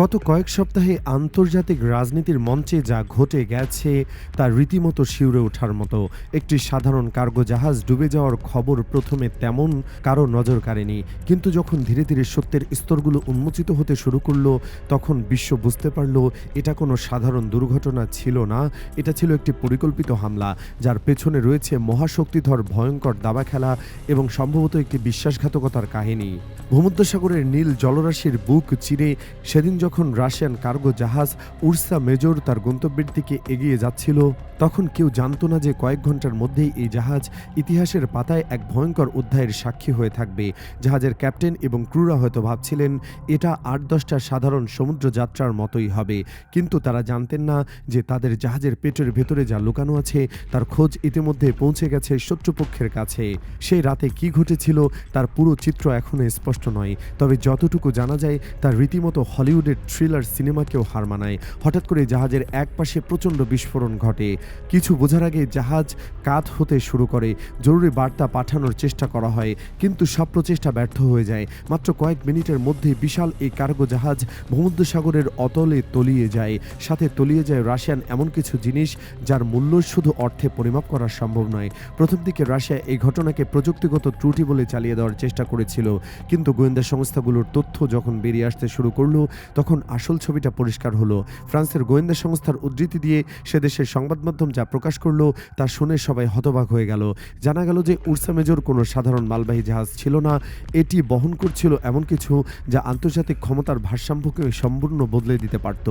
গত কয়েক সপ্তাহে আন্তর্জাতিক রাজনীতির মঞ্চে যা ঘটে গেছে তা রীতিমতো শিউরে ওঠার মতো। একটি সাধারণ কার্গো জাহাজ ডুবে যাওয়ার খবর প্রথমে তেমন কারও নজর কাড়েনি। কিন্তু যখন ধীরে ধীরে সত্যের স্তরগুলো উন্মোচিত হতে শুরু করল, তখন বিশ্ব বুঝতে পারল, এটা কোনো সাধারণ দুর্ঘটনা ছিল না, এটা ছিল একটি পরিকল্পিত হামলা, যার পেছনে রয়েছে মহাশক্তিধর ভয়ঙ্কর দাবা খেলা এবং সম্ভবত একটি বিশ্বাসঘাতকতার কাহিনী। ভূমধ্যসাগরের নীল জলরাশির বুক চিরে সেদিন যখন রাশিয়ান কার্গো জাহাজ উর্সা মেজর তার গন্তব্যের দিকে এগিয়ে যাচ্ছিল, তখন কেউ জানতো না যে কয়েক ঘণ্টার মধ্যেই এই জাহাজ ইতিহাসের পাতায় এক ভয়ঙ্কর অধ্যায়ের সাক্ষী হয়ে থাকবে। জাহাজের ক্যাপ্টেন এবং ক্রুরা হয়তো ভাবছিলেন, এটা আট দশটা সাধারণ সমুদ্র যাত্রার মতোই হবে। কিন্তু তারা জানতেন না যে তাদের জাহাজের পেটের ভেতরে যা লুকানো আছে, তার খোঁজ ইতিমধ্যে পৌঁছে গেছে শত্রুপক্ষের কাছে। সেই রাতে কি ঘটেছিল, তার পুরো চিত্র এখনও স্পষ্ট নয়। তবে যতটুকু জানা যায়, তার রীতিমতো হলিউডের থ্রিলার সিনেমাকেও হার মানায়। হঠাৎ করে জাহাজের এক পাশে প্রচণ্ড বিস্ফোরণ ঘটে। কিছু বোঝার আগে জাহাজ কাত হতে শুরু করে। জরুরি বার্তা পাঠানোর চেষ্টা করা হয়, কিন্তু সব প্রচেষ্টা ব্যর্থ হয়ে যায়। মাত্র কয়েক মিনিটের মধ্যে বিশাল এই কার্গো জাহাজ ভূমধ্যসাগরের অতলে তলিয়ে যায়। সাথে তলিয়ে যায় রাশিয়ান এমন কিছু জিনিস যার মূল্য শুধু অর্থে পরিমাপ করা সম্ভব নয়। প্রথম দিকে রাশিয়া এই ঘটনাকে প্রযুক্তিগত ত্রুটি বলে চালিয়ে দেওয়ার চেষ্টা করেছিল, কিন্তু গোয়েন্দা সংস্থাগুলোর তথ্য যখন বেরিয়ে আসতে শুরু করল, তখন আসল ছবিটা পরিষ্কার হলো। ফ্রান্সের গোয়েন্দা সংস্থার উদ্ধৃতি দিয়ে সে দেশের সংবাদ মাধ্যম যা প্রকাশ করল তা শুনে সবাই হতবাক হয়ে গেল। জানা গেল যে উর্সা মেজর কোনো সাধারণ মালবাহী জাহাজ ছিল না। এটি বহন করছিল এমন কিছু যা আন্তর্জাতিক ক্ষমতার ভারসাম্যকে সম্পূর্ণ বদলে দিতে পারত।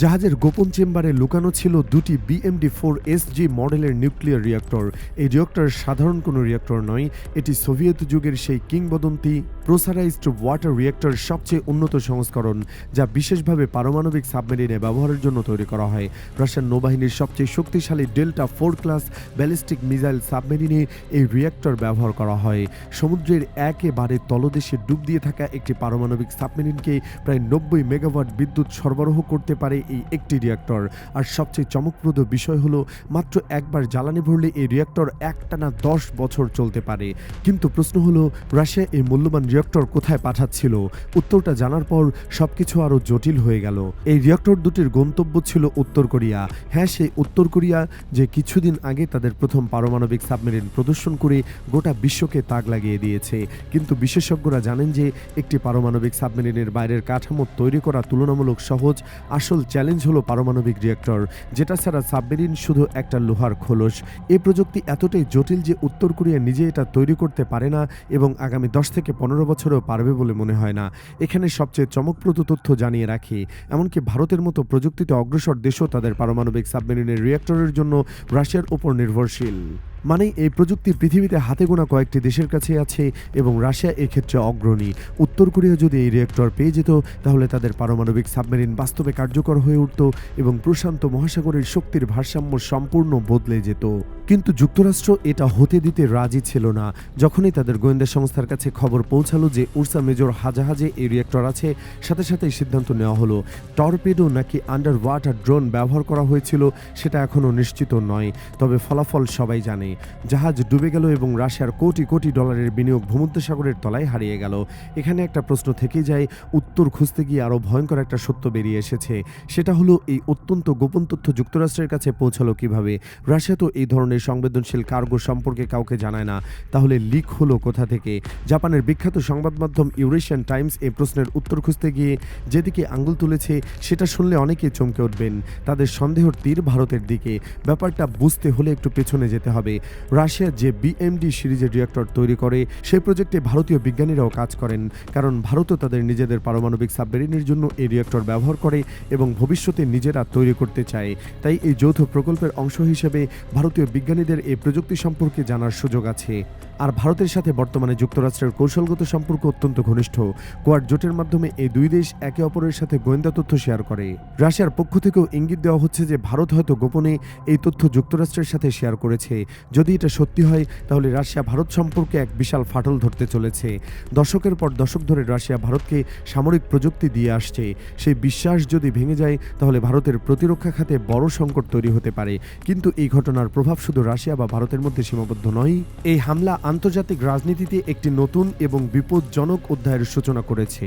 জাহাজের গোপন চেম্বারে লুকানো ছিল দুটি বিএমডি ফোর এসজি মডেলের নিউক্লিয়ার রিয়াক্টর। এই রিয়াক্টর সাধারণ কোনো রিয়াক্টর নয়, এটি সোভিয়েত যুগের সেই কিংবদন্তি প্রোসারাইজড ওয়াটার রিয়াক্টর সবচেয়ে উন্নত সংস্করণ, যা বিশেষভাবে পারমাণবিক সাবমেরিনে ব্যবহারের জন্য তৈরি করা হয়। রাশিয়ান নৌবাহিনীর সবচেয়ে শক্তিশালী Delta four class ballistic missile সাবমেরিনে এই রিয়াক্টর ব্যবহার করা হয়। সমুদ্রের একেবারে তলদেশে ডুব দিয়ে থাকা একটি পারমাণবিক সাবমেরিনকে প্রায় নব্বই মেগাওয়াট বিদ্যুৎ সরবরাহ করতে পারে এই একটি রিয়াক্টর। আর সবচেয়ে চমকপ্রদ বিষয় হলো, মাত্র একবার জ্বালানি ভরলে এই রিয়াক্টর একটানা দশ বছর চলতে পারে। কিন্তু প্রশ্ন হলো, রাশিয়া এই মূল্যবান রিয়াক্টর কোথায় পাঠাচ্ছিল? উত্তরটা জানার পর সবকিছু আরও জটিল হয়ে গেল। এই রিয়াক্টর দুটির গন্তব্য ছিল উত্তর কোরিয়া। হ্যাঁ সেই উত্তর কোরিয়া যে কিছুদিন আগে তাদের প্রথম পারমাণবিক সাবমেরিন প্রদর্শন করে গোটা বিশ্বকে তাক লাগিয়ে দিয়েছে। কিন্তু বিশেষজ্ঞরা জানেন যে একটি পারমাণবিক সাবমেরিনের বাইরের কাঠামো তৈরি করা তুলনামূলক সহজ। আসল চ্যালেঞ্জ হলো পারমাণবিক রিয়াক্টর যেটা ছাড়া সাবমেরিন শুধু একটা লোহার খোলস। এ প্রযুক্তি এতটাই জটিল যে উত্তর কোরিয়া নিজে এটা তৈরি করতে পারে না এবং আগামী দশ থেকে পনেরো বছরেও পারবে বলে মনে হয় না। এখানে সবচেয়ে চমকপ্রদ তথ্য জানিয়ে রাখে। এমনকি ভারতের মতো প্রযুক্তিতে অগ্রসর দেশও তাদের পারমাণবিক সাবমেরিনের রিয়েক্টরের জন্য রাশিয়ার উপর নির্ভরশীল। মানে এই প্রযুক্তি পৃথিবীতে হাতে গোনা কয়েকটি দেশের কাছে আছে এবং রাশিয়া এক্ষেত্রে অগ্রণী। উত্তর কোরিয়া যদি এই রিয়েক্টর পেয়ে যেত, তাহলে তাদের পারমাণবিক সাবমেরিন বাস্তবে কার্যকর হয়ে উঠত এবং প্রশান্ত মহাসাগরের শক্তির ভারসাম্য সম্পূর্ণ বদলে যেত। কিন্তু যুক্তরাষ্ট্র এটা হতে দিতে রাজি ছিল না। যখনই তাদের গোয়েন্দা সংস্থার কাছে খবর পৌঁছালো যে উর্সা মেজর হাজাহাজে এই রিয়েক্টর আছে, সাথে সাথেই সিদ্ধান্ত নেওয়া হলো, টর্পেডো নাকি আন্ডার ওয়াটার ড্রোন ব্যবহার করা হয়েছিল সেটা এখনও নিশ্চিত নয়, তবে ফলাফল সবাই জানে। জাহাজ ডুবে গেল এবং রাশিয়ার কোটি কোটি ডলারের বিনিয়োগ ভূমধ্যসাগরের তলায় হারিয়ে গেল। এখানে একটা প্রশ্ন থেকে যায়, উত্তর খুঁজতে গিয়ে আরও ভয়ঙ্কর একটা সত্য বেরিয়ে এসেছে। সেটা হলো, এই অত্যন্ত গোপন তথ্য যুক্তরাষ্ট্রের কাছে পৌঁছালো কীভাবে? রাশিয়া তো এই ধরনের সংবেদনশীল কার্গো সম্পর্কে কাউকে জানায় না। তাহলে লিক হলো কোথা থেকে? জাপানের বিখ্যাত সংবাদ মাধ্যম ইউরেশিয়ান টাইমস এই প্রশ্নের উত্তর খুঁজতে গিয়ে যেদিকে আঙ্গুল তুলেছে, সেটা শুনলে অনেকেই চমকে উঠবেন। তাদের সন্দেহর তীর ভারতের দিকে। ব্যাপারটা বুঝতে হলে একটু পেছনে যেতে হবে। রাশিয়া যে বিএমডি সিরিজের রিয়াক্টর তৈরি করে, সেই প্রজেক্টে ভারতীয় বিজ্ঞানীরাও কাজ করেন। কারণ ভারতও তাদের নিজেদের পারমাণবিক সাবমেরিনের জন্য এই রিয়াক্টর ব্যবহার করে এবং ভবিষ্যতে নিজেরা তৈরি করতে চায়। তাই এই যৌথ প্রকল্পের অংশ হিসেবে ভারতীয় বিজ্ঞানীদের এই প্রযুক্তি সম্পর্কে জানার সুযোগ আছে। আর ভারতের সাথে বর্তমানে যুক্তরাষ্ট্রের কৌশলগত সম্পর্ক অত্যন্ত ঘনিষ্ঠ। কোয়াড জোটের মাধ্যমে এই দুই দেশ একে অপরের সাথে গোয়েন্দা তথ্য শেয়ার করে। রাশিয়ার পক্ষ থেকেও ইঙ্গিত দেওয়া হচ্ছে যে, ভারত হয়তো গোপনে এই তথ্য যুক্তরাষ্ট্রের সাথে শেয়ার করেছে। যদি এটা সত্যি হয়, তাহলে রাশিয়া ভারত সম্পর্কে এক বিশাল ফাটল ধরতে চলেছে। দশকের পর দশক ধরে রাশিয়া ভারতকে সামরিক প্রযুক্তি দিয়ে আসছে। সেই বিশ্বাস যদি ভেঙে যায়, তাহলে ভারতের প্রতিরক্ষা খাতে বড় সংকট তৈরি হতে পারে। কিন্তু এই ঘটনার প্রভাব শুধু রাশিয়া বা ভারতের মধ্যে সীমাবদ্ধ নয়। এই হামলা আন্তর্জাতিক রাজনীতিতে একটি নতুন এবং বিপজ্জনক অধ্যায়ের সূচনা করেছে।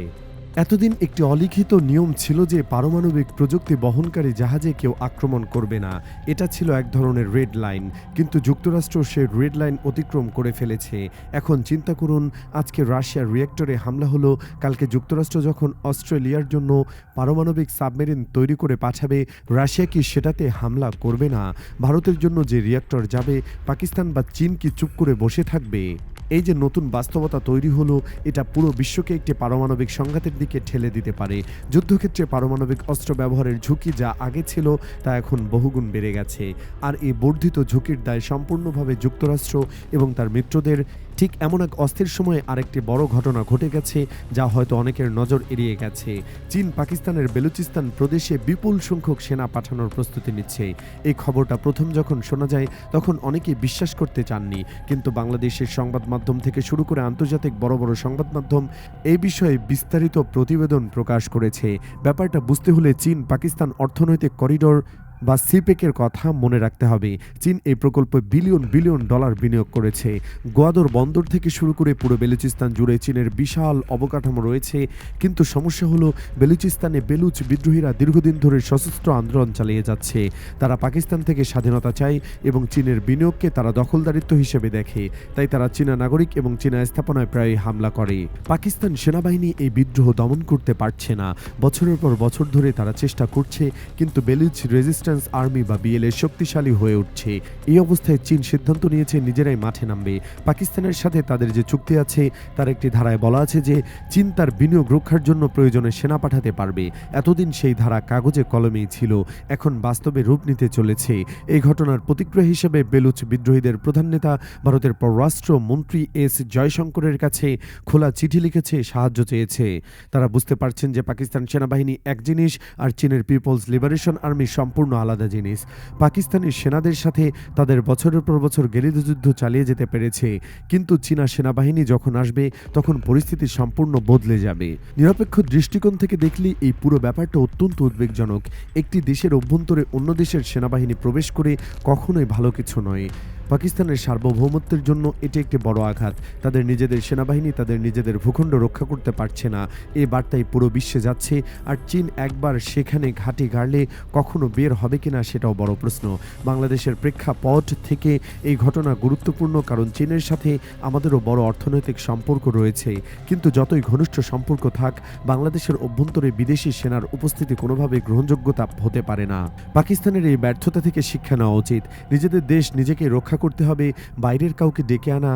এতদিন একটি অলিখিত নিয়ম ছিল যে পারমাণবিক প্রযুক্তি বহনকারী জাহাজে কেউ আক্রমণ করবে না। এটা ছিল এক ধরনের রেড লাইন, কিন্তু যুক্তরাষ্ট্র সে রেড লাইন অতিক্রম করে ফেলেছে। এখন চিন্তা করুন, আজকে রাশিয়ার রিয়েক্টরে হামলা হলো, কালকে যুক্তরাষ্ট্র যখন অস্ট্রেলিয়ার জন্য পারমাণবিক সাবমেরিন তৈরি করে পাঠাবে, রাশিয়া কি সেটাতে হামলা করবে না? ভারতের জন্য যে রিয়েক্টর যাবে, পাকিস্তান বা চীন কি চুপ করে বসে থাকবে? এই যে নতুন বাস্তবতা তৈরি হলো, এটা পুরো বিশ্বকে একটি পারমাণবিক সংঘাতের দিকে ঠেলে দিতে পারে। যুদ্ধক্ষেত্রে পারমাণবিক অস্ত্র ব্যবহারের ঝুঁকি যা আগে ছিল, তা এখন বহুগুণ বেড়ে গেছে। আর এই বর্ধিত ঝুঁকির দায় সম্পূর্ণভাবে যুক্তরাষ্ট্র এবং তার মিত্রদের ঠিক এমন এক অস্থির সময়ে আরেকটি বড় ঘটনা ঘটে গেছে যা হয়তো অনেকের নজর এড়িয়ে গেছে। চীন পাকিস্তানের বেলুচিস্তান প্রদেশে বিপুল সংখ্যক সেনা পাঠানোর প্রস্তুতি নিচ্ছে। এই খবরটা প্রথম যখন শোনা যায়, তখন অনেকেই বিশ্বাস করতে চাননি। কিন্তু বাংলাদেশের সংবাদ মাধ্যম থেকে শুরু করে আন্তর্জাতিক বড় বড় সংবাদ মাধ্যম এই বিষয়ে বিস্তারিত প্রতিবেদন প্রকাশ করেছে। ব্যাপারটা বুঝতে হলে চীন পাকিস্তান অর্থনৈতিক করিডোর বা সিপেকের কথা মনে রাখতে হবে। চীন এই প্রকল্পে বিলিয়ন বিলিয়ন ডলার বিনিয়োগ করেছে। গোয়াদর বন্দর থেকে শুরু করে পুরো বেলুচিস্তান জুড়ে চীনের বিশাল অবকাঠামো রয়েছে। কিন্তু সমস্যা হলো, বেলুচিস্তানে বেলুচ বিদ্রোহীরা দীর্ঘদিন ধরে সশস্ত্র আন্দোলন চালিয়ে যাচ্ছে। তারা পাকিস্তান থেকে স্বাধীনতা চায় এবং চীনের বিনিয়োগকে তারা দখলদারিত্ব হিসেবে দেখে। তাই তারা চীনা নাগরিক এবং চীনা স্থাপনায় প্রায় হামলা করে। পাকিস্তান সেনাবাহিনী এই বিদ্রোহ দমন করতে পারছে না। বছরের পর বছর ধরে তারা চেষ্টা করছে, কিন্তু বেলুচ রেজিস্ট্যান্স আর্মি বা বিএলএ শক্তিশালী হয়ে উঠছে। এই অবস্থায় চীন সিদ্ধান্ত নিয়েছে নিজেরাই মাঠে নামবে। পাকিস্তানের সাথে তাদের যে চুক্তি আছে, তার একটি ধারায় বলা আছে যে, চীন তার বিনিয়োগ রক্ষার জন্য প্রয়োজনে সেনা পাঠাতে পারবে। এতদিন সেই ধারা কাগজে কলমেই ছিল, এখন বাস্তবে রূপ নিতে চলেছে। এই ঘটনার প্রতিক্রিয়া হিসেবে বেলুচ বিদ্রোহীদের প্রধান নেতা, ভারতের পররাষ্ট্র মন্ত্রী এস জয়শঙ্করের কাছে খোলা চিঠি লিখেছে, সাহায্য চেয়েছে। তারা বুঝতে পারছেন যে, পাকিস্তান সেনাবাহিনী এক জিনিস আর চীনের পিপলস লিবারেশন আর্মি সম্পূর্ণ আলাদা জিনিস। পাকিস্তানের সেনাদের সাথে তাদের বছরের পর বছর গেরিলাযুদ্ধ চালিয়ে যেতে পেরেছে। কিন্তু চীনা সেনাবাহিনী যখন আসবে, তখন পরিস্থিতি সম্পূর্ণ বদলে যাবে। নিরপেক্ষ দৃষ্টিকোণ থেকে দেখলে এই পুরো ব্যাপারটা অত্যন্ত উদ্বেগজনক। একটি দেশের অভ্যন্তরে অন্য দেশের সেনাবাহিনী প্রবেশ করে কখনোই ভালো কিছু নয়। পাকিস্তানের সার্বভৌমত্বের জন্য এটি একটি বড় আঘাত। তাদের নিজেদের সেনাবাহিনী, তাদের নিজেদের ভূখণ্ড রক্ষা করতে পারছে না। এ বার্তাই পুরো বিশ্বে যাচ্ছে, আর চীন একবার সেখানে ঘাঁটি গাড়লে কখনো বের হবে কিনা সেটাও বড় প্রশ্ন। বাংলাদেশের প্রেক্ষাপট থেকে এই ঘটনা গুরুত্বপূর্ণ, কারণ চীনের সাথে আমাদেরও বড় অর্থনৈতিক সম্পর্ক রয়েছে। কিন্তু যতই ঘনিষ্ঠ সম্পর্ক থাক, বাংলাদেশের অভ্যন্তরে বিদেশি সেনার উপস্থিতি কোনোভাবে গ্রহণযোগ্যতা হতে পারে না। পাকিস্তানের এই ব্যর্থতা থেকে শিক্ষা নেওয়া উচিত। নিজেদের দেশ নিজেকে রক্ষা করতে হবে বাইরের কাউকে ডেকে আনা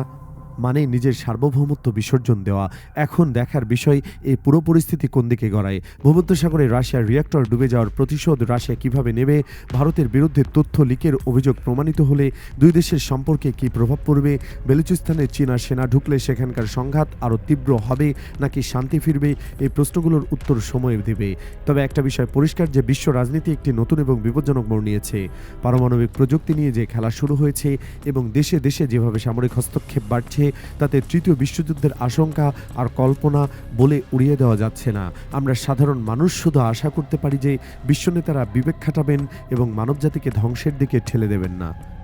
মানে নিজের সার্বভৌমত্ব বিসর্জন দেওয়া। এখন দেখার বিষয়, এই পুরো পরিস্থিতি কোন দিকে গড়ায়? ভূমধ্যসাগরে রাশিয়ার রিয়াক্টর ডুবে যাওয়ার প্রতিশোধ রাশিয়া কীভাবে নেবে? ভারতের বিরুদ্ধে তথ্য লিকের অভিযোগ প্রমাণিত হলে দুই দেশের সম্পর্কে কি প্রভাব পড়বে? বেলুচিস্তানে চীনা সেনা ঢুকলে সেখানকার সংঘাত আরও তীব্র হবে নাকি শান্তি ফিরবে? এই প্রশ্নগুলোর উত্তর সময় দেবে। তবে একটা বিষয় পরিষ্কার যে বিশ্ব রাজনীতি একটি নতুন এবং বিপজ্জনক মোড় নিয়েছে। পারমাণবিক প্রযুক্তি নিয়ে যে খেলা শুরু হয়েছে এবং দেশে দেশে যেভাবে সামরিক হস্তক্ষেপ বাড়ছে তাতে তৃতীয় বিশ্বযুদ্ধের আশঙ্কা আর কল্পনা বলে উড়িয়ে দেওয়া যাচ্ছে না। আমরা সাধারণ মানুষ শুধু আশা করতে পারি যে বিশ্বনেতারা বিবেক খাটাবেন এবং মানবজাতিকে ধ্বংসের দিকে ঠেলে দেবেন না।